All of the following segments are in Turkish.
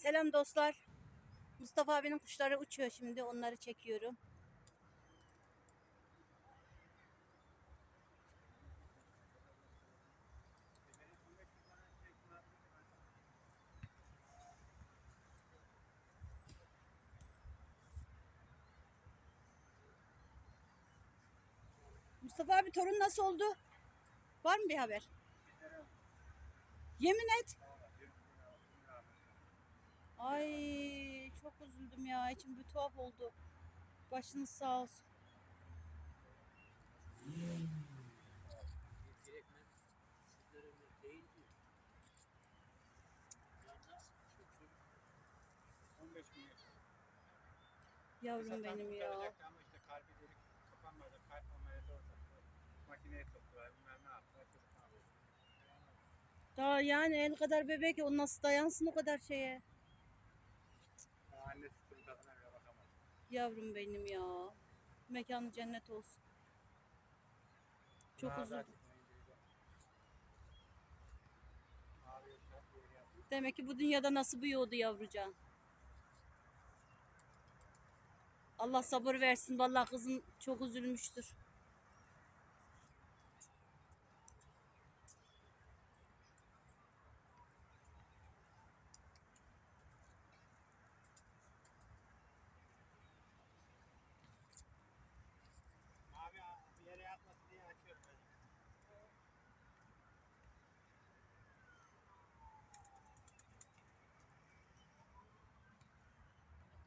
Selam dostlar. Mustafa abinin kuşları uçuyor şimdi. Onları çekiyorum. Mustafa abi torun nasıl oldu? Var mı bir haber? Yemin et. Ay çok üzüldüm ya. İçim bir tuhaf oldu. Başınız sağ olsun. Direktmen sütlerinde değil mi? Yalnız sütün 15 gün yaşadı. Yavrum benim ya. Ama işte kalbi delik kapanmadı. Kalp ameliyatı olacaktı. Makineye soktular. Bilmem ne yaptılar. Çocuk ne yapıyor? Daha yani el kadar bebek o nasıl dayansın o kadar şeye. Yavrum benim ya. Mekanı cennet olsun. Çok yapıyor. Demek ki bu dünyada nasıl büyüyordu yavrucağın. Allah sabır versin. Vallahi kızım çok üzülmüştür. Abi bir yere yatmasın diye açıyorum ben.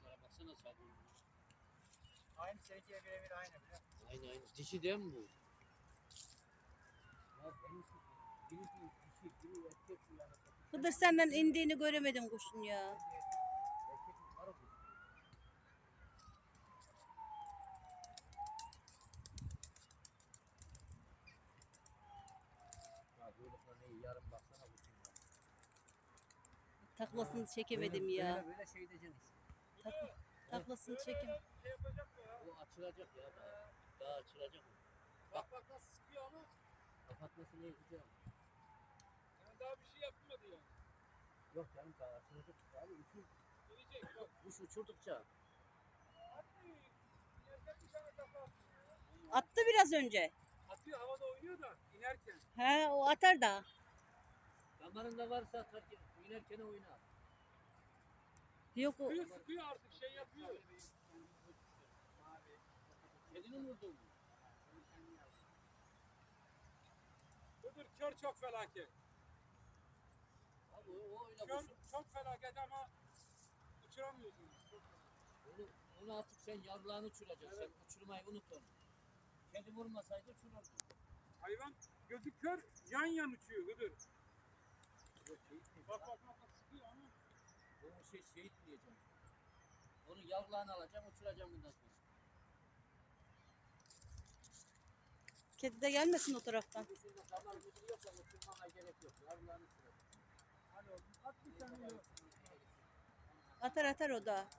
Kanatlara baksana sabun. Aynı seninkiye birebir aynı biliyor musun? Aynı aynı. Dişi değil mi bu? Ya benim biri bir dişi, biri erkek. Hıdır senden indiğini göremedim kuşun ya. Erkek mi karı bu? Ya böyle sana iyi yarın baksana bu şimdi. Taklasını çekemedim Böyle- ya. Böyle, böyle şey diyeceksin. Tak- taklasını çekim. Şey yapacak mı ya? O açılacak ya daha. Daha açılacak o. Bak bak nasıl sıkıyor ama. Kapatmasını yapacağım. Yani daha bir şey yapmadı ya. Yok canım daha açılacak. Abi uçur, Gelecek bak. kuş uçurdukça. Hadi. Yerden bir tane kafa atıyor ya. Attı biraz önce. Atıyor havada oynuyor da inerken. He o atar da. Damarında varsa atar ki inerken oynar. Yok o. Sıkıyor sıkıyor artık şey yapıyor. Kedinin vurdu mu? Budur kör çok felaket. Abi o, o öyle Kör çok felaket ama uçuramıyorsun. Onu, onu artık sen yavrağını uçuracaksın. Sen uçurmayı unut onu. Kedi vurmasaydı uçururdu. Hayvan gözü kör yan yan uçuyor Hıdır. Bak bak bak, sıkıyor ama. O şey şehit diyeceğim. Onu yavrağını alacağım uçuracağım bundan sonra. Kedi de gelmesin o taraftan. Şimdi şurada damar müdürü yoksa uçurmana gerek yok. Yavrağını uçuracağım. Hadi oğlum at bir tane yok. Atar atar o da.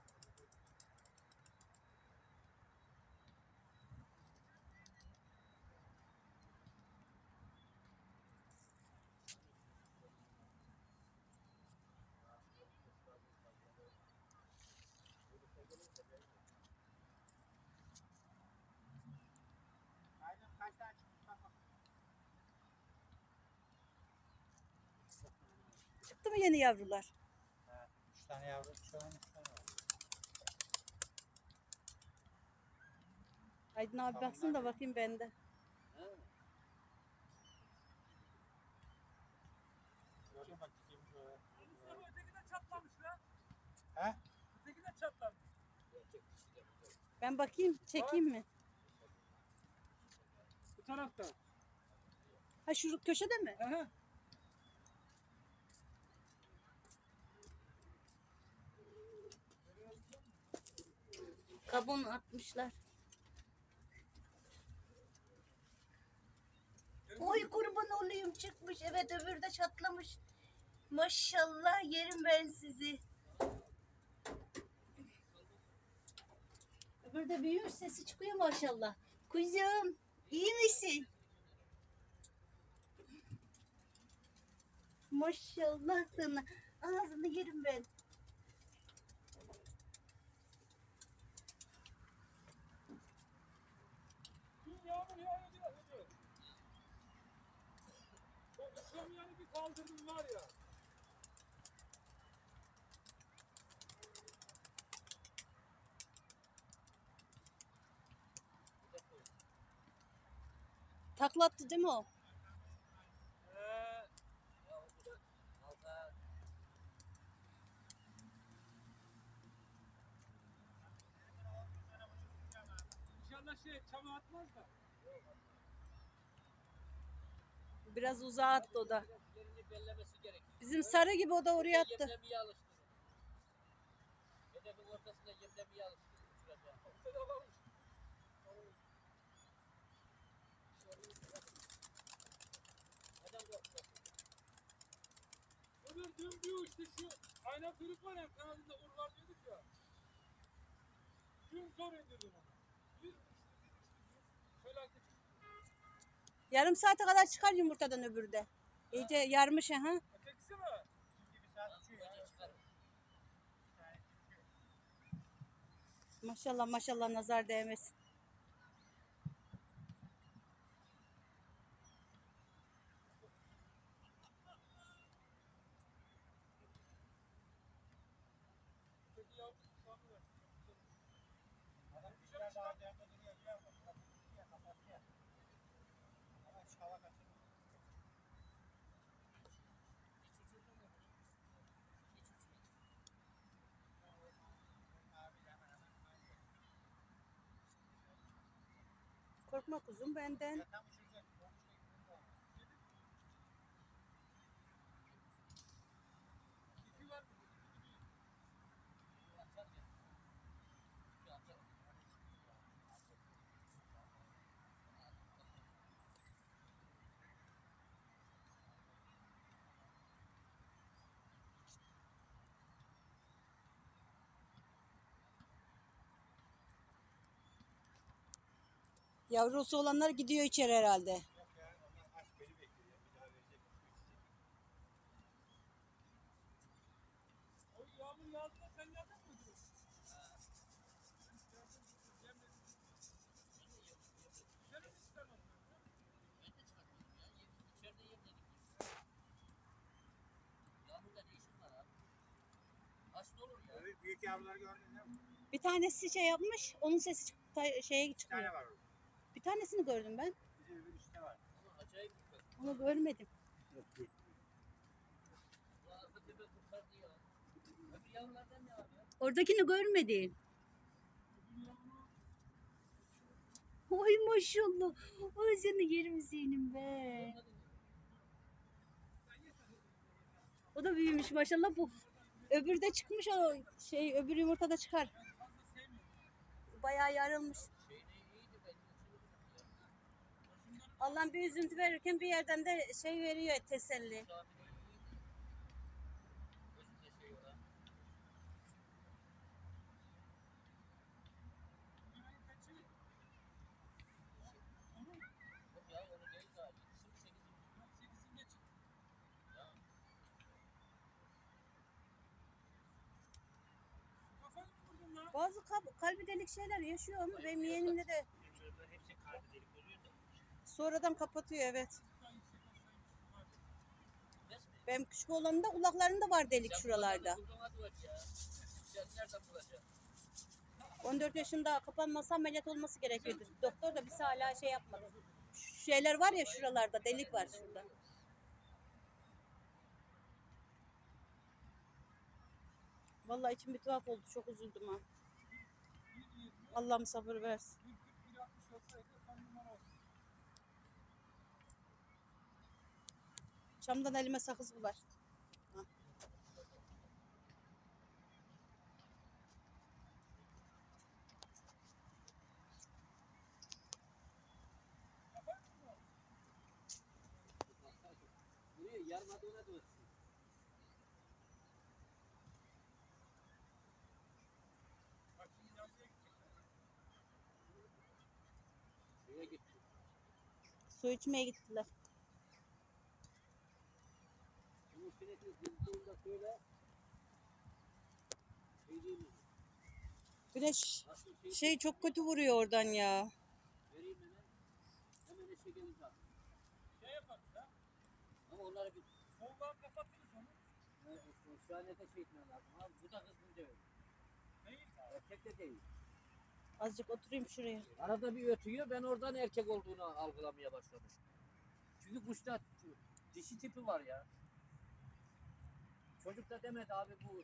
Çıktı mı yeni yavrular? Ha, üç tane yavru, üç tane, üç tane var. Aydın abi Tamam, baksın da nerede? bakayım bende. Ha? Gördün bak dikeyim şöyle. Mustafa öteki de çatlamış lan. He? Öteki de çatlamış. De. Ben bakayım çekeyim mi? Bu tarafta. Ha şu köşede mi? Aha. Kabuğunu atmışlar. Oy kurban olayım çıkmış. Evet öbürü çatlamış. Maşallah yerim ben sizi. Öbürü de büyümüş sesi çıkıyor maşallah. Kuzum iyi misin? Maşallah sana. Ağzını yerim ben. Aldırdım var ya. Taklattı değil mi o? İnşallah şey çama atmaz da. Biraz uzağa attı o da. Bizim sarı gibi o da oraya attı. Dün diyor işte şu ayna kuyruk var ya kanadında vur var diyorduk ya. Dün zor indirdim onu. Bir işte bir işte bir felaket. Yarım saate kadar çıkar yumurtadan öbürü de. İyice yarmış ha. Maşallah maşallah nazar değmesin. Öteki yavru sandı ver. Adam bir şeyler daha demde duruyor biliyor musun? Kapatıyor ya, kapatıyor. Ama hiç hava kaçırmıyor. Hiç uçurdun mu bunu? Hiç uçmadı. Abi hemen hemen aynı. Korkma kuzum benden. Ya tam uçuracak. Olmuş da gittim de olmaz. İki var mı? Bu atar ya. Bu atar. Yavrusu olanlar gidiyor içeri herhalde. Yok ya onlar aç beni bekliyor. ya. Bir daha verecek. su içecek. O yağmur yağdığında sen yadın mı diyor? Dışarı mı çıkarmadın? Ben de çıkartmadım ya. Yem- İçeride yem dedik. Yağmurda ne işin var abi? Hasta olur ya. Öyle Büyük yavruları gördün değil mi? Bir tanesi şey yapmış, onun sesi şeye Bir tane çıkıyor. var orada. Bir tanesini gördüm ben. Bizim öbür üstte var. Ama acayip bir köpek. Onu görmedim. Abi ya? Oradakini görmedim. Oy maşallah. Oy seni yerim senin be. Görmedin? O da büyümüş maşallah bu. Öbürü de çıkmış o şey öbür yumurta da çıkar. Bayağı yarılmış. Allah'ın bir üzüntü verirken bir yerden de şey veriyor teselli. Bazı kal- kalbi delik şeyler yaşıyor ama benim yeğenimde de Benim çocukların hepsi kalbi delik oluyor da. Sonradan kapatıyor evet. Benim küçük olanında kulaklarında var delik Sen şuralarda. buradan buradan bak ya. Sen nereden bulacaksın? 14 yaşında kapanmasa ameliyat olması gerekiyordu. Doktor da biz hala şey yapmadı. Şu şeyler var ya şuralarda delik var şurada. Vallahi içim bir tuhaf oldu. Çok üzüldüm ha. Allah'ım sabır versin. Çamdan elime sakız bulaştı. Su içmeye gittiler. Güneş şey, çok kötü vuruyor oradan ya. Azıcık oturayım şuraya. Arada bir ötüyor ben oradan erkek olduğunu algılamaya başladım. Çünkü kuşta dişi tipi var ya. Çocuk da demedi abi bu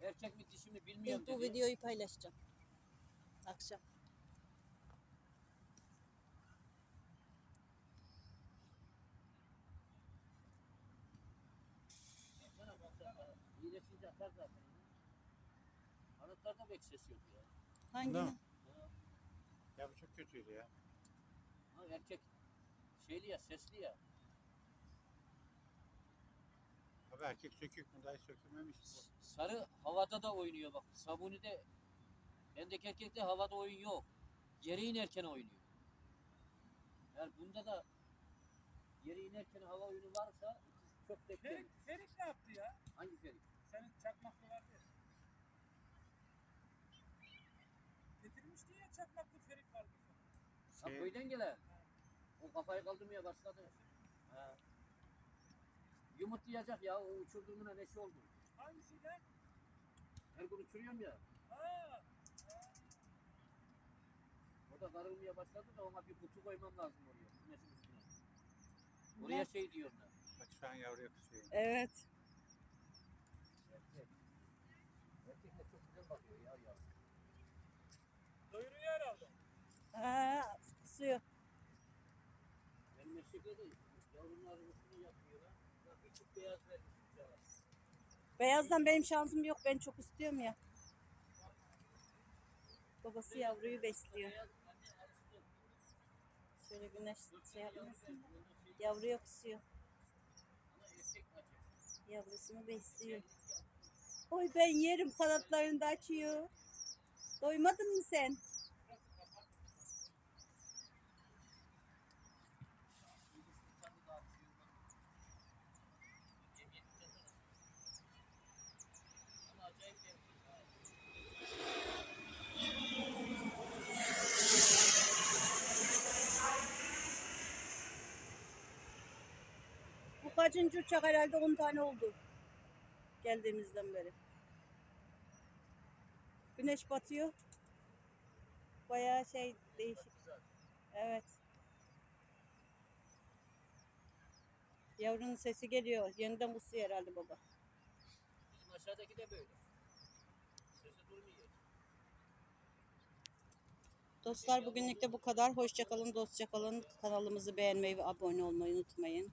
erkek mi dişi mi bilmiyorum İlk bu dedi. videoyu paylaşacağım. Akşam. Baksana baksana. İyileşince atar zaten. Kanatlarda pek ses yok ya. Hangi? Ne? Ya bu çok kötüydü ya. Ha, erkek şeyli ya sesli ya. Abi erkek sökük mü? Dayı sökülmemiş. Sarı havada da oynuyor bak. Sabuni de bendeki erkekte havada oyun yok. Yere inerken oynuyor. Yani bunda da yere inerken hava oyunu varsa çok beklerim. Ferik, Ferik ne yaptı ya? Hangi ferik? Senin çakmaklı vardı ya. Getirmişti ya çakmaklı Ferik vardı. Ha Şey, köyden gelen. O kafayı kaldırmaya başladı. Ha. Yumurtlayacak ya o uçurduğumuna neşe oldu. Hangisiyle? Her gün uçuruyorum ya. Ha, O da karılmaya başladı da ona bir kutu koymam lazım oraya. Güneşin üstüne. Oraya şey diyorlar. bak şu an yavruya kusuyor. Evet. Erkek. Erkek de çok güzel bakıyor ya ya. doyuruyor herhalde. Ha, kusuyor. Benim eşekle de yavrunların üstüne yapıyorlar. Bak bir çift beyaz vermiş ya. Beyazdan benim şansım yok. Ben çok istiyorum ya. Babası yavruyu besliyor. Şöyle güneş şey yapmasın. Ama erkek açık. Yavrusunu besliyor. Oy ben yerim kanatlarını da açıyor. Doymadın mı sen? Kaçıncı uçak herhalde 10 tane oldu. Geldiğimizden beri. Güneş batıyor. Bayağı şey değişik. Evet. Yavrunun sesi geliyor. Yeniden kusuyor herhalde baba. Bizim aşağıdaki de böyle. Sesi durmuyor. Dostlar bugünlük de bu kadar. Hoşçakalın, dostça kalın. Kanalımızı beğenmeyi ve abone olmayı unutmayın.